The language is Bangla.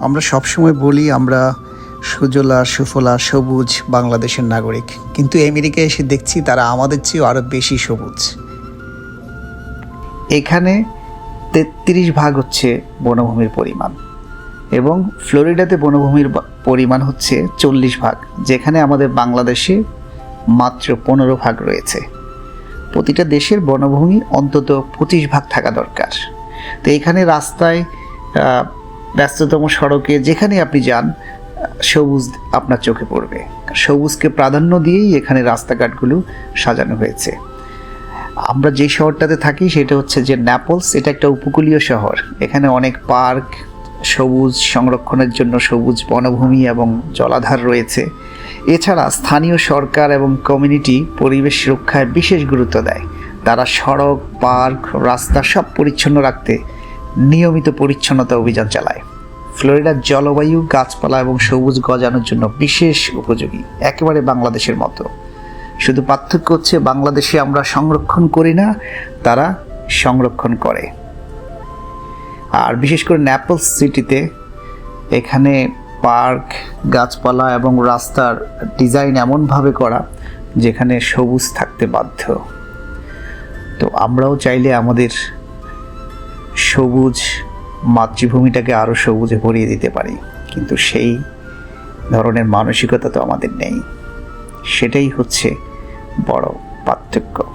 আমরা সবসময় বলি আমরা সুজলা, সুফলা, সবুজ বাংলাদেশের নাগরিক। কিন্তু আমেরিকায় এসে দেখছি তারা আমাদের চেয়েও আরও বেশি সবুজ। এখানে তেত্রিশ ভাগ হচ্ছে বনভূমির পরিমাণ এবং ফ্লোরিডাতে বনভূমির পরিমাণ হচ্ছে চল্লিশ ভাগ, যেখানে আমাদের বাংলাদেশে মাত্র পনেরো ভাগ রয়েছে। প্রতিটা দেশের বনভূমি অন্তত পঁচিশ ভাগ থাকা দরকার। তো এখানে রাস্তায় ব্যস্ততম সড়কে যেখানে আপনি যান, সবুজ আপনার চোখে পড়বে। সবুজকে প্রাধান্য দিয়েই এখানে রাস্তাঘাটগুলো সাজানো হয়েছে। আমরা যে শহরটাতে থাকি সেটা হচ্ছে যে ন্যাপলস এটা একটা উপকূলীয় শহর। এখানে অনেক পার্ক, সবুজ সংরক্ষণের জন্য সবুজ বনভূমি এবং জলাধার রয়েছে। এছাড়া স্থানীয় সরকার এবং কমিউনিটি পরিবেশ রক্ষায় বিশেষ গুরুত্ব দেয়। তারা সড়ক, পার্ক, রাস্তা সব পরিচ্ছন্ন রাখতে নিয়মিত পরিচ্ছন্নতা অভিযান চালায়। ফ্লোরিডার জলবায়ু, গাছপালা এবং সবুজ গজানোর জন্য বিশেষ উপযোগী, একেবারে বাংলাদেশের মতো। শুধু পার্থক্য হচ্ছে বাংলাদেশে আমরা সংরক্ষণ করি না, তারা সংরক্ষণ করে। আর বিশেষ করে ন্যাপলস সিটিতে এখানে পার্ক, গাছপালা এবং রাস্তার ডিজাইন এমনভাবে করা যেখানে সবুজ থাকতে বাধ্য। তো আমরাও চাইলে আমাদের সবুজ মাতৃভূমিটাকে আরও সবুজে ভরিয়ে দিতে পারি, কিন্তু সেই ধরনের মানসিকতা তো আমাদের নেই। সেটাই হচ্ছে বড় পার্থক্য।